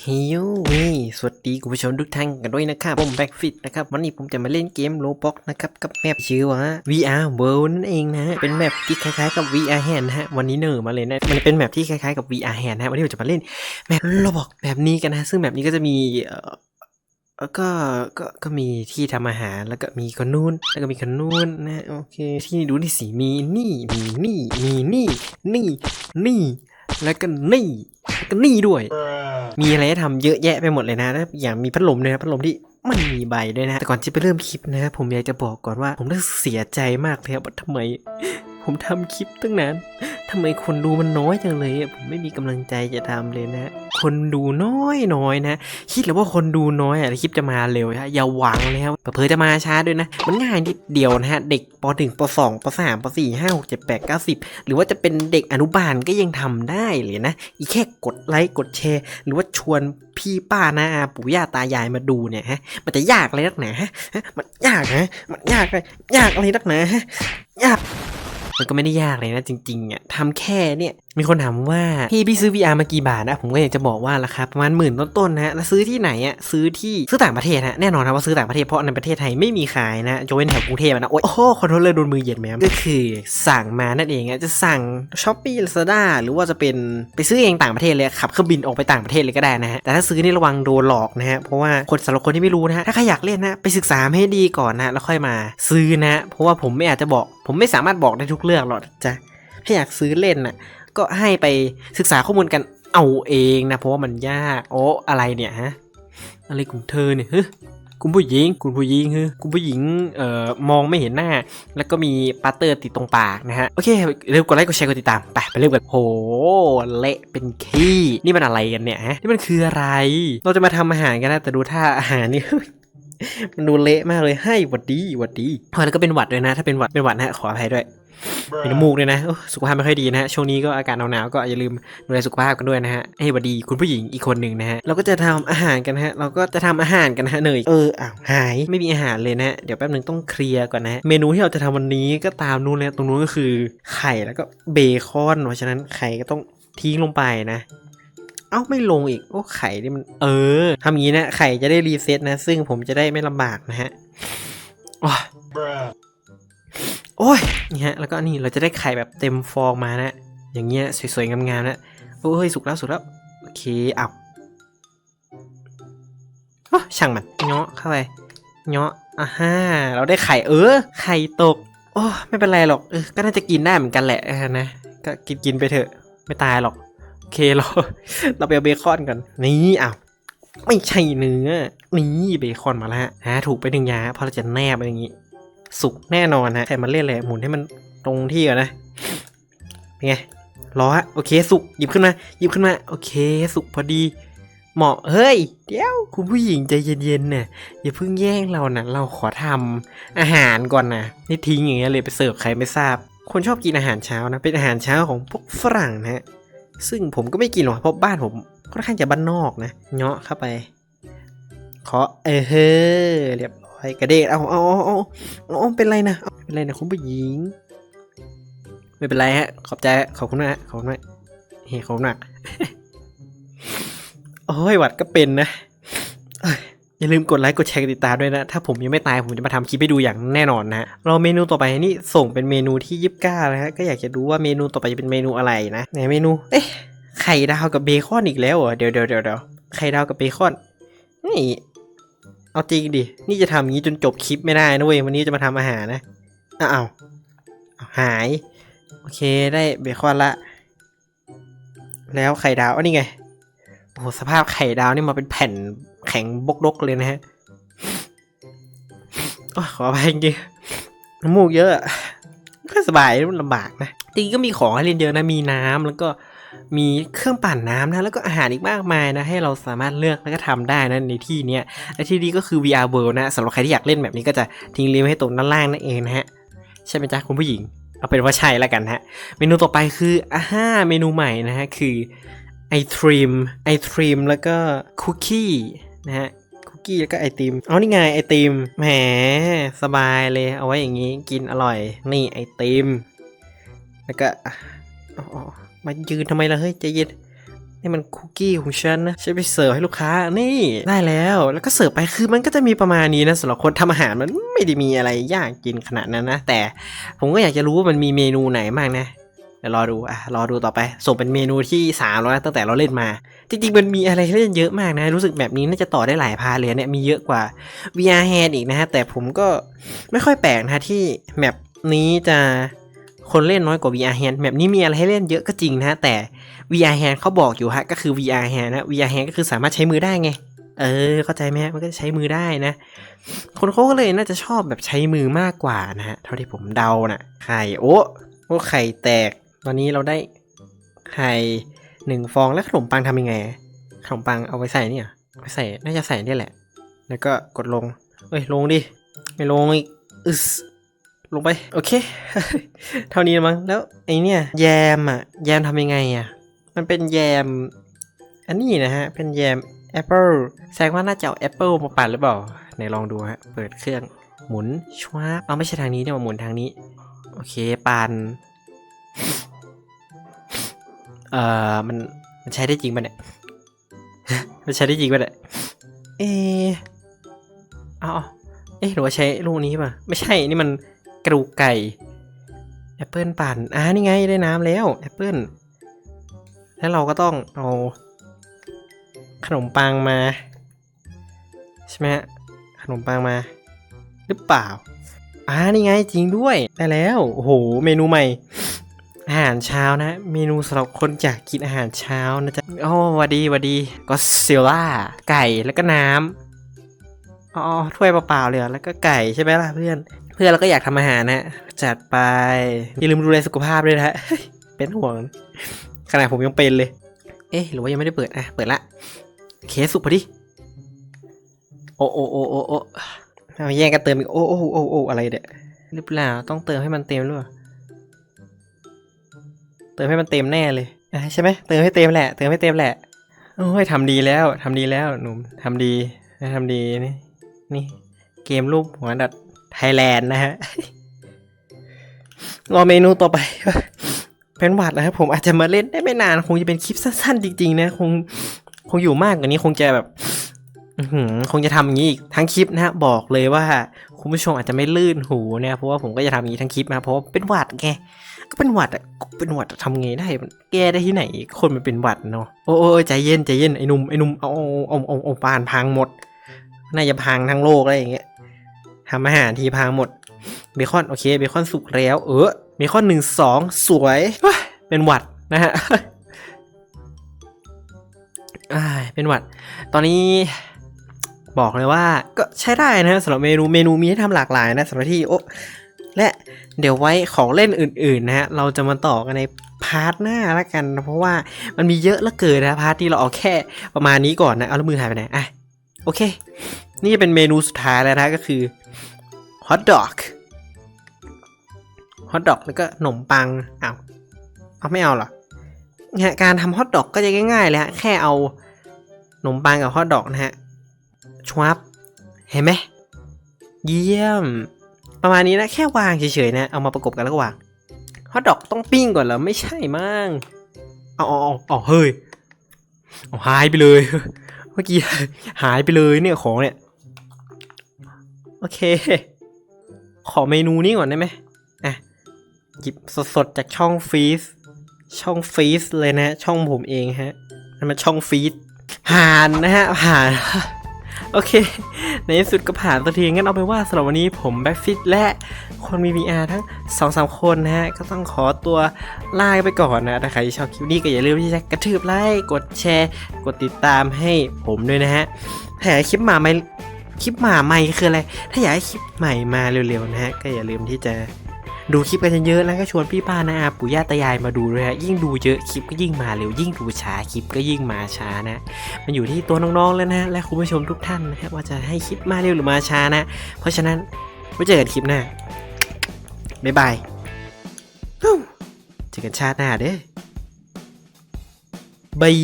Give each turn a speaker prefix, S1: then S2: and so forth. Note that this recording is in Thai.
S1: เฮ้ยนี่สวัสดีคุณผู้ชมทุกท่านกันด้วยนะครับผมแบ็กฟิตนะครับวันนี้ผมจะมาเล่นเกมโลบ็อกนะครับกับแมปชื่อว่า VR World นั่นเองนะฮะเป็นแมปที่คล้ายๆกับ VR Hand นะฮะวันนี้เนอร์มาเลยนะมันเป็นแมปที่คล้ายๆกับ VR Hand นะฮะวันนี้ผมจะมาเล่นแมปโลบ็อกแบบนี้กันนะซึ่งแบบนี้ก็จะมีเออก็ก็ก็มีที่ทำอาหารแล้วก็มีคนนู้นแล้วก็มีคนนู้นนะโอเคที่ดูที่สีมีนี่มีนี่มีนี่นี่นี่ แล้วก็นี่แล้วก็นี่ด้วย มีอะไรให้ทำเยอะแยะไปหมดเลยนะแล้วอย่างมีพัดลมด้วยนะพัดลมที่ไม่มีใบด้วยนะ แต่ก่อนที่ไปเริ่มคลิปนะครับผมอยากจะบอกก่อนว่า ผมรู้สึกเสียใจมากเลยครับว่าทำไม ผมทำคลิปตั้งนาน ทำไมคนดูมันน้อยจังเลยอะผมไม่มีกำลังใจจะทำเลยนะ คนดูน้อยน้อยนะ คิดเลยว่าคนดูน้อยอะคลิปจะมาเร็วฮะอย่าหวังเลยครับเผลอจะมาช้าด้วยนะ มันง่ายนิดเดียวนะฮะ เด็กป .1 ป .2 ป .3 ป .4 5 6 7 8 9 10 หรือว่าจะเป็นเด็กอนุบาลก็ยังทำได้เลยนะ อีแค่กดไลค์กดแชร์ หรือว่าชวนพี่ป้านาอาปู่ย่าตายายมาดูเนี่ยฮะ มันจะยากอะไรนักหนาฮะ มันยากนะมันยากเลยยากอะไรนักหนาฮะ ยาก มันก็ไม่ได้ยากเลยนะจริงๆอะทำแค่เนี่ยมีคนถามว่าพี่พี่ซื้อ VR มากี่บาทนะผมก็อยากจะบอกว่าราคาประมาณหมื่นต้นๆนะฮะแล้วซื้อที่ไหนอะซื้อที่ซื้อต่างประเทศฮะแน่นอนนะว่าซื้อต่างประเทศเพราะในประเทศไทยไม่มีขายนะยกเว้นแถวกรุงเทพอะนะโอ้ยโอ้โหคอนโทรลเลอร์โดนมือเหยียดแมมก็คือสั่งมานั่นเองอะจะสั่งช้อปปี้ลาซาด้าหรือว่าจะเป็นไปซื้อเองต่างประเทศเลยขับเครื่องบินออกไปต่างประเทศเลยก็ได้นะฮะแต่ถ้าซื้อนี่ระวังโดนหลอกนะฮะเพราะว่าคนสำหรับคนที่ไม่รู้นะฮะถ้าใครอยากเล่นนะไปศึกษาให้ดีก่อนนะแล้วค่อยมาซื้อนะ เพราะว่าผมไม่อาจจะบอกผมไม่สามารถบอกได้ทุกเรื่องหรอกจ้ะถ้าอยากซื้อเล่นน่ะ ก็ให้ไปศึกษาข้อมูลกันเอาเองนะ เพราะว่ามันยาก โอ้อะไรเนี่ยฮะ อะไรของเธอเนี่ยเฮ้ยคุณผู้หญิง คุณผู้หญิงเฮ้คุณผู้หญิง เอ่อ มองไม่เห็นหน้า แล้วก็มีปัตเตอร์ติดตรงปากนะฮะ โอเค เร็วกดไลค์ กดแชร์ กดติดตาม ไป ไปเริ่มกันโห เละเป็นขี้ นี่มันอะไรกันเนี่ยฮะ นี่มันคืออะไร เราจะมาทำอาหารกันนะ แต่ดูท่าอาหารนี่ มันดูเละมากเลยให้หวัดดีหวัดดีพอแล้วก็เป็นหวัดด้วยนะ ถ้าเป็นหวัดเป็นหวัดนะฮะขออภัยด้วยมีน้ำมูกด้วยนะโอ้สุขภาพไม่ค่อยดีนะฮะช่วงนี้ก็อากาศหนาวๆก็อย่าลืมดูแลสุขภาพกันด้วยนะฮะให้หวัดดีคุณผู้หญิงอีกคนหนึ่งนะฮะเราก็จะทำอาหารกันนะฮะ เราก็จะทำอาหารกันนะฮะเนยเอออ้าวหายไม่มีอาหารเลยนะฮะเดี๋ยวแป๊บนึงต้องเคลียร์ก่อนนะฮะเมนูที่เราจะทำวันนี้ก็ตามนู้นเลยตรงนู้นก็คือไข่แล้วก็เบคอน เพราะฉะนั้นไข่ก็ต้องทิ้งลงไปนะ เอ้าไม่ลงอีก โอ้ไข่นี่มัน เออทำอย่างนี้นะ ไข่จะได้รีเซ็ตนะ ซึ่งผมจะได้ไม่ลำบากนะฮะโอ้ยโอ้ยนี่ฮะ แล้วก็นี่เราจะได้ไข่แบบเต็มฟองมานะ อย่างเงี้ยสวยๆงามๆนะโอ้ยสุกแล้วสุกแล้ว โอเคเอาโอ้ช่างมันเนาะเข้าไปเนาะอ่าฮ่าเราได้ไข่เออ ไข่ตก โอ้ไม่เป็นไรหรอกเออก็น่าจะกินได้เหมือนกันแหละเออนะก็กินกินไปเถอะ ไม่ตายหรอกโอ เคเราเราไปเอาเบคอนกันนี่อ้าวไม่ใช่เนื้อ นี่เบคอนมาแล้วฮะถูกไปหนึ่งยาเพราะเราจะแนบไปอย่างงี้ สุกแน่นอนฮะใครมาเล่นเลยหมุนให้มันตรงที่ก่อนนะเป็นไงรอฮะโอเคสุกหยิบขึ้นมาหยิบขึ้นมา โอเค สุกพอดี เหมาะเฮ้ย เดี๋ยว คุณผู้หญิงใจเย็นๆเนี่ยอย่าเพิ่งแย่งเรานะเราขอทำอาหารก่อนนะนี่ทิ้งอย่างเงี้ยเลยไปเสิร์ฟใครไม่ทราบ คนชอบกินอาหารเช้านะ เป็นอาหารเช้าของพวกฝรั่งนะฮะ ซึ่งผมก็ไม่กินหรอกเพราะบ้านผมค่อนข้างจะบ้านนอกนะเงาะเข้าไปขอเออเฮ้อเรียบร้อยกระเดกเอาเอาเอาเอาเอาเป็นไรนะเป็นไรนะคุณผู้หญิง ไม่เป็นไรฮะ ขอบใจขอบคุณนะขอบคุณมากเฮ้ยขอบคุณมากโอ้ยหวัดก็เป็นนะ อย่าลืมกดไลค์กดแชร์กดติดตามด้วยนะ ถ้าผมยังไม่ตายผมจะมาทำคลิปให้ดูอย่างแน่นอนนะ เราเมนูต่อไปนี่ส่งเป็นเมนูที่ยิบก้านะฮะก็อยากจะรู้ว่าเมนูต่อไปจะเป็นเมนูอะไรนะไหนเมนูเอ๊ะไข่ดาวกับเบคอนอีกแล้วเหรอเดี๋ยวเดี๋ยวเดี๋ยวเดี๋ยวไข่ดาวกับเบคอนนี่เอาจริงดิ นี่จะทำอย่างนี้จนจบคลิปไม่ได้นะเว้ย วันนี้จะมาทำอาหารนะ อ้าวอ้าวอ้าหาย โอเคได้เบคอนละ แล้วไข่ดาวอันนี้ไง โอ้สภาพไข่ดาวนี่มาเป็นแผ่น แข็งบกดกเลยนะฮะขออภัยจริงน้ำมูกเยอะก็สบายมันลำบากนะจริงก็มีของให้เล่นเยอะนะมีน้ำแล้วก็มีเครื่องปั่นน้ำนะแล้วก็อาหารอีกมากมายนะให้เราสามารถเลือกแล้วก็ทำได้นะในที่เนี้ยและที่นี้ก็คือ VR World นะสำหรับใครที่อยากเล่นแบบนี้ก็จะทิ้งลิงก์ให้ตรงด้านล่างนั่นเองนะฮะใช่ไหมจ๊ะคุณผู้หญิง เอาเป็นว่าใช่แล้วกันฮะ เมนูต่อไปคืออ่าฮ่าเมนูใหม่นะฮะคือไอทรีมไอทรีมแล้วก็คุกกี้ นะฮะคุกกี้แล้วก็ไอติม เอานี่ไงไอติม แหมสบายเลย เอาไว้อย่างนี้กินอร่อย นี่ไอติม แล้วก็มายืนทำไมล่ะเฮ้ยใจเย็นนี่มันคุกกี้ของฉันนะฉันไปเสิร์ฟให้ลูกค้านี่ได้แล้ว แล้วก็เสิร์ฟไปคือมันก็จะมีประมาณนี้นะสำหรับคนทำอาหารมันไม่ได้มีอะไรยากกินขนาดนั้นนะ แต่ผมก็อยากจะรู้ว่ามันมีเมนูไหนบ้างนะ เดี๋ยวรอดูอะรอดูต่อไป ส่งเป็นเมนูที่สามแล้วนะตั้งแต่เราเล่นมา จริงๆ มันมีอะไรให้เล่นเยอะมากนะ รู้สึกแบบนี้น่าจะต่อได้หลายพาเลยเนี่ยมีเยอะกว่า VR Hand อีกนะฮะ แต่ผมก็ไม่ค่อยแปลกนะที่แมปนี้จะคนเล่นน้อยกว่า VR Hand แมปนี้มีอะไรให้เล่นเยอะก็จริงนะแต่ VR Hand เขาบอกอยู่ฮะก็คือ VR Hand นะ VR Hand ก็คือสามารถใช้มือได้ไงเออ เข้าใจไหมฮะมันก็จะใช้มือได้นะ คนเขาก็เลยน่าจะชอบแบบใช้มือมากกว่านะฮะ เท่าที่ผมเดานะ่ะไข่โอ้โอ้ไข่แตก ตอนนี้เราได้ไข่หนึ่งฟองแล้วขนมปังทำยังไง ขนมปังเอาไว้ใส่เนี่ยไว้ใส่น่าจะใส่นี่แหละ แล้วก็กดลง เอ้ยลงดิ ไม่ลงอีกอึสลงไป โอเค เท่านี้มั้ง แล้วไอเนี่ยแยมอะ แยมทำยังไงอะ มันเป็นแยม อันนี้นะฮะ เป็นแยมแอปเปิลแสดงว่าน่าจะเอาแอปเปิลมาปั่นหรือเปล่าไหนลองดูฮะ เปิดเครื่องหมุนชวาเอาไม่ใช่ทางนี้เนี่ยมาหมุนทางนี้ โอเคปั่น เอ่อมันมันใช้ได้จริงป่ะเนี่ย มันใช้ได้จริงป่ะเนี่ย เอเอาเอาเอ๊ะหรือว่าใช้ลูกนี้ป่ะ ไม่ใช่ นี่มันกระดูกไก่แอปเปิลปั่นอ่านี่ไงได้น้ำแล้วแอปเปิลแล้วเราก็ต้องเอาขนมปังมาใช่ไหมฮะขนมปังมา หรือเปล่าอ่านี่ไงจริงด้วยได้แล้ว โอ้โห เมนูใหม่ อาหารเช้านะ เมนูสำหรับคนอยากกินอาหารเช้านะจ๊ะโอ้วัดีวัดดีก็ซิลล่าไก่แล้วก็น้ำอ๋อถ้วยเปล่าๆเลยเหรอแล้วก็ไก่ใช่ไหมล่ะเพื่อน เพื่อนเราก็อยากทำอาหารนะจัดไปอย่าลืมดูแลสุขภาพด้วยนะเป็นห่วงขนาดผมยังเป็นเลย เอ๊ะหรือว่ายังไม่ได้เปิดอะเปิดละเคสสุกพอดีโอ้โอ้โอ้โอ้โอ้เอาแย่งกันเติมอีกโอ้โอ้โอ้โอ้อะไรเนี่ยหรือเปล่าต้องเติมให้มันเต็มหรือเปล่า เติมให้มันเต็มแน่เลยใช่ไหมเติมให้เต็มแหละ เติมให้เต็มแหละ โอ้ยทำดีแล้วทำดีแล้วหนุ่มทำดีทำดีนี่นี่เกมรูปหัวดัดไทยแลนด์นะฮะรอเมนูต่อไปเป็นหวัดนะครับผมอาจจะมาเล่นได้ไม่นานคงจะเป็นคลิปสั้นๆจริงๆนะคงคงอยู่มากกว่านี้คงจะแบบคงจะทำอย่างนี้อีกทั้งคลิปนะฮะบอกเลยว่าคุณผู้ชมอาจจะไม่ลื่นหูเนี่ยเพราะว่าผมก็จะทำอย่างนี้ทั้งคลิปนะเพราะว่าเป็นหวัดไง ก็เป็นหวัดอะเป็นหวัดอะทำไงได้มันแก้ได้ที่ไหน คนมันเป็นหวัดเนาะโอ้โอ้ใจเย็นใจเย็นไอ้นุ่มไอ้นุ่มเอาเอาเอาเอาเอาปานพังหมดน่าจะพังทั้งโลกอะไรอย่างเงี้ยทำอาหารทีพังหมดเบคอนโอเคเบคอนสุกแล้ว เออเบคอนหนึ่งสองสวยเป็นหวัดนะฮะอ่าเป็นหวัด ตอนนี้บอกเลยว่าก็ใช้ได้นะสำหรับเมนูเมนูมีให้ทำหลากหลายนะสำหรับที่โอ้และ เดี๋ยวไว้ของเล่นอื่นๆนะฮะเราจะมาต่อกันในพาร์ทหน้าละกัน เพราะว่ามันมีเยอะเหลือเกินนะพาร์ทที่เราเอาแค่ประมาณนี้ก่อนนะเอาแล้วมือหายไปไหนอะโอเค นี่จะเป็นเมนูสุดท้ายแล้วนะก็คือฮอทดอกฮอทดอกแล้วก็ขนมปังอ้าวเอาไม่เอาหรอเนี่ยการทำฮอทดอกก็จะง่ายๆเลยฮะแค่เอาขนมปังกับฮอทดอกนะฮะชวับเห็นไหมเยี่ยม ประมาณนี้นะ แค่วางเฉยๆนะ เอามาประกบกันแล้วก็วางฮอทดอกต้องปิ้งก่อนเหรอ ไม่ใช่มั้งเอาเอาเอาเอาเฮ้ยเอาหายไปเลย เมื่อกี้หายไปเลยเนี่ยของเนี่ย โอเค ขอเมนูนี้ก่อนได้ไหมอะหยิบสดๆจากช่องฟีสช่องฟีสเลยนะ ช่องผมเองฮะนั่นมันช่องฟีดผ่านนะฮะผ่าน โอเค ในที่สุดก็ผ่านสักทีงั้นเอาไปนว่าสำหรับวันนี้ผมแบ็กฟิตและคนมี VR ทั้ง2อสาคนนะฮะ ก็ต้องขอตัวลาไปก่อนนะถ้าใครชอบคลิปนี้ก็อย่าลืมที่จะกระทืบไลค์กดแชร์ กดติดตามให้ผมด้วยนะฮะถ้าอยากคลิปมาใหม่คลิปมาใหม่คืออะไร ถ้าอยากให้คลิปใหม่มาเร็วๆนะฮะ ก็อย่าลืมที่จะ ดูคลิปกันเยอะๆแล้วก็ชวนพี่ป้านาอาปู่ย่าตายายมาดูด้วยฮะยิ่งดูเยอะคลิปก็ยิ่งมาเร็วยิ่งดูช้าคลิปก็ยิ่งมาช้านะมันอยู่ที่ตัวน้องๆแล้วนะและคุณผู้ชมทุกท่านนะฮะว่าจะให้คลิปมาเร็วหรือมาช้านะ เพราะฉะนั้นไว้เจอกันคลิปหน้าบ๊ายบายเจอกันชาติหน้าเด้อบาย